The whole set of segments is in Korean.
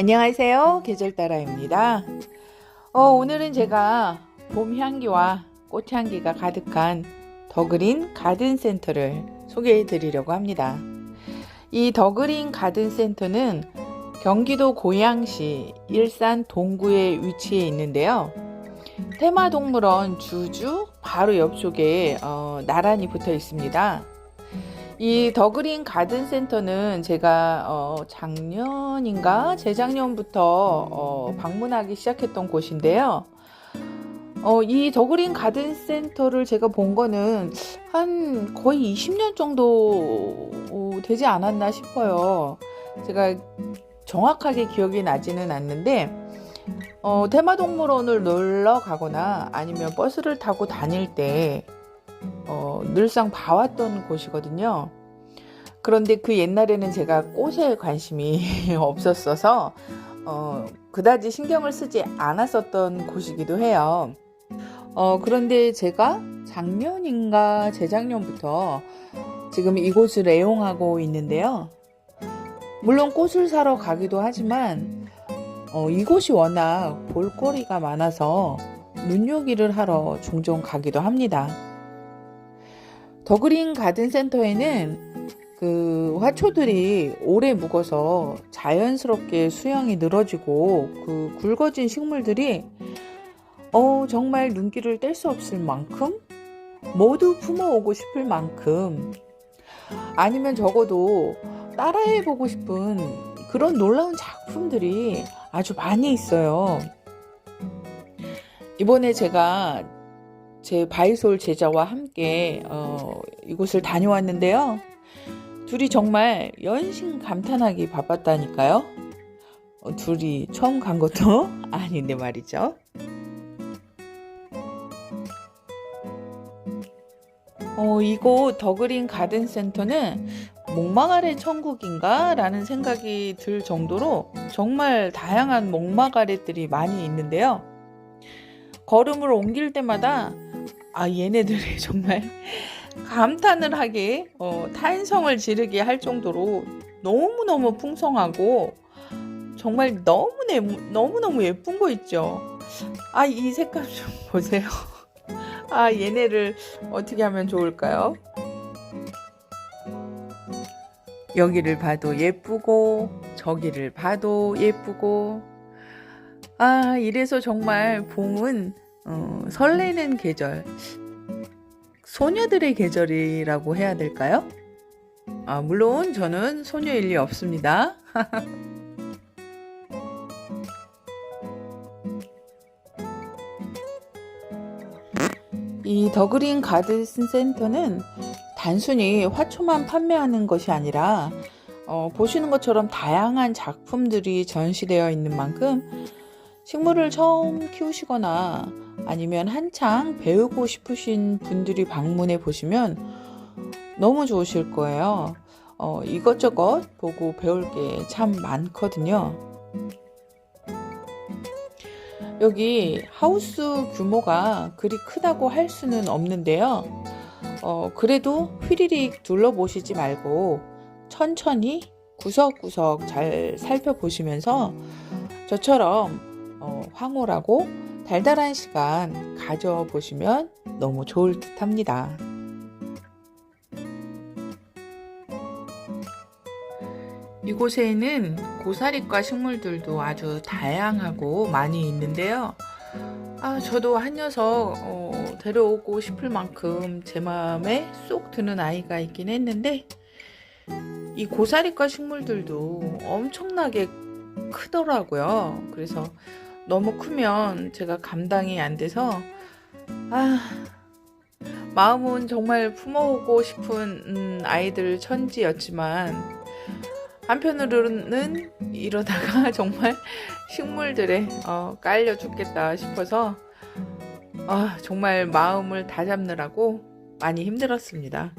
안녕하세요. 계절따라입니다. 어, 오늘은 제가 봄 향기와 꽃 향기가 가득한 더그린 가든 센터를 소개해 드리려고 합니다. 이 더그린 가든 센터는 경기도 고양시 일산 동구에 위치해 있는데요. 테마동물원 주주 바로 옆쪽에 어, 나란히 붙어 있습니다. 이 더그린 가든 센터는 제가 어, 작년인가 재작년부터 어, 방문하기 시작했던 곳인데요. 어, 이 더그린 가든 센터를 제가 본 거는 한 거의 20년 정도 어, 되지 않았나 싶어요. 제가 정확하게 기억이 나지는 않는데 어, 테마동물원을 놀러 가거나 아니면 버스를 타고 다닐 때 어, 늘상 봐왔던 곳이거든요. 그런데 그 옛날에는 제가 꽃에 관심이 없었어서 어, 그다지 신경을 쓰지 않았었던 곳이기도 해요. 어, 그런데 제가 작년인가 재작년부터 지금 이곳을 애용하고 있는데요. 물론 꽃을 사러 가기도 하지만 어, 이곳이 워낙 볼거리가 많아서 눈요기를 하러 종종 가기도 합니다. 더그린 가든 센터에는 그 화초들이 오래 묵어서 자연스럽게 수영이 늘어지고 그 굵어진 식물들이 어 정말 눈길을 뗄 수 없을 만큼 모두 품어오고 싶을 만큼 아니면 적어도 따라해 보고 싶은 그런 놀라운 작품들이 아주 많이 있어요. 이번에 제가 제 바이솔 제자와 함께 어, 이곳을 다녀왔는데요. 둘이 정말 연신 감탄하기 바빴다니까요. 어, 둘이 처음 간 것도 아닌데 말이죠. 어, 이곳 더그린 가든 센터는 목마가래 천국인가? 라는 생각이 들 정도로 정말 다양한 목마가래들이 많이 있는데요. 걸음을 옮길 때마다 아 얘네들이 정말 감탄을 하게 어, 탄성을 지르게 할 정도로 너무너무 풍성하고 정말 너무 너무너무 예쁜 거 있죠. 아 이 색감 좀 보세요. 아 얘네를 어떻게 하면 좋을까요? 여기를 봐도 예쁘고 저기를 봐도 예쁘고 아 이래서 정말 봄은 어, 설레는 계절 소녀들의 계절이라고 해야 될까요? 아 물론 저는 소녀일 리 없습니다. 이 더그린 가든 센터는 단순히 화초만 판매하는 것이 아니라 어, 보시는 것처럼 다양한 작품들이 전시되어 있는 만큼 식물을 처음 키우시거나 아니면 한창 배우고 싶으신 분들이 방문해 보시면 너무 좋으실 거예요. 어, 이것저것 보고 배울 게 참 많거든요. 여기 하우스 규모가 그리 크다고 할 수는 없는데요. 어, 그래도 휘리릭 둘러보시지 말고 천천히 구석구석 잘 살펴보시면서 저처럼 어, 황홀하고 달달한 시간 가져보시면 너무 좋을 듯 합니다. 이곳에는 고사리과 식물들도 아주 다양하고 많이 있는데요. 아, 저도 한 녀석 어, 데려오고 싶을 만큼 제 마음에 쏙 드는 아이가 있긴 했는데 이 고사리과 식물들도 엄청나게 크더라고요. 그래서 너무 크면 제가 감당이 안 돼서 아 마음은 정말 품어오고 싶은 음, 아이들 천지였지만 한편으로는 이러다가 정말 식물들에 어, 깔려 죽겠다 싶어서 아, 정말 마음을 다잡느라고 많이 힘들었습니다.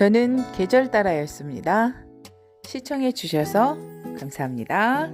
저는 계절 따라였습니다. 시청해 주셔서 감사합니다.